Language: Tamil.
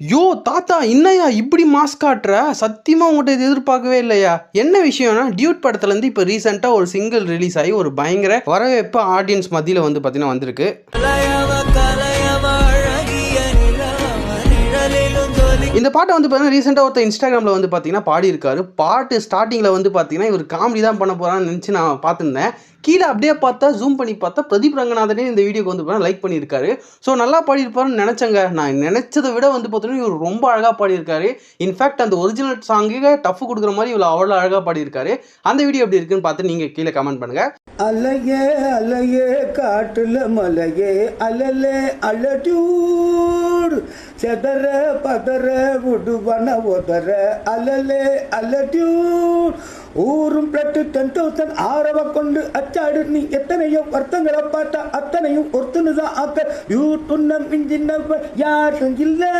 யோ தாத்தா என்னையா இப்படி மாஸ்க் காட்டுற? சத்தியமாக உங்கள்கிட்ட இது எதிர்பார்க்கவே இல்லையா? என்ன விஷயம்னா டியூட் படத்துலேருந்து இப்போ ரீசெண்டாக ஒரு சிங்கிள் ரிலீஸ் ஆகி ஒரு பயங்கர வரவேற்பு ஆடியன்ஸ் மத்தியில் வந்து பார்த்தீங்கன்னா வந்திருக்கு. இந்த பாட்டை வந்து பார்த்தீங்கன்னா ரீசெண்டாக ஒருத்தர் இன்ஸ்டாகிராமில் வந்து பார்த்தீங்கன்னா பாடியிருக்காரு. பாட்டு ஸ்டார்டிங்கில் வந்து பார்த்தீங்கன்னா இவர் காமெடி தான் பண்ண போகிறான்னு நினச்சி நான் பார்த்துருந்தேன். கீழே அப்படியே பார்த்தா ஜூம் பண்ணி பார்த்தா பிரதீப் ரங்கநாதனே இந்த வீடியோக்கு வந்து பார்த்தீங்கன்னா லைக் பண்ணியிருக்காரு. ஸோ நல்லா பாடியிருப்பாருன்னு நினச்சேங்க. நான் நினச்சதை விட வந்து பார்த்தீங்கன்னா இவர் ரொம்ப அழகாக பாடியிருக்காரு. இன்ஃபேக்ட் அந்த ஒரிஜினல் சாங்குக்கு டஃப் கொடுக்குற மாதிரி இவ்வளோ அவ்வளோ அழகாக பாடியிருக்காரு. அந்த வீடியோ எப்படி இருக்குன்னு பார்த்து நீங்கள் கீழே கமெண்ட் பண்ணுங்கள் அலையே அலையே காட்டுல மலையே அலலே அலடியூடு செதற பதற உடுவன உதற அலலே அலடியூட் ஊரும் பிளட்டு டென் தௌசண்ட் ஆரவ கொண்டு அச்சாடு. நீ எத்தனையோ வருத்தங்களை பார்த்தா அத்தனையும் ஒருத்தனு தான் ஆக்க யூ துண்ணம் இஞ்சின்ன யாரும் இல்லை.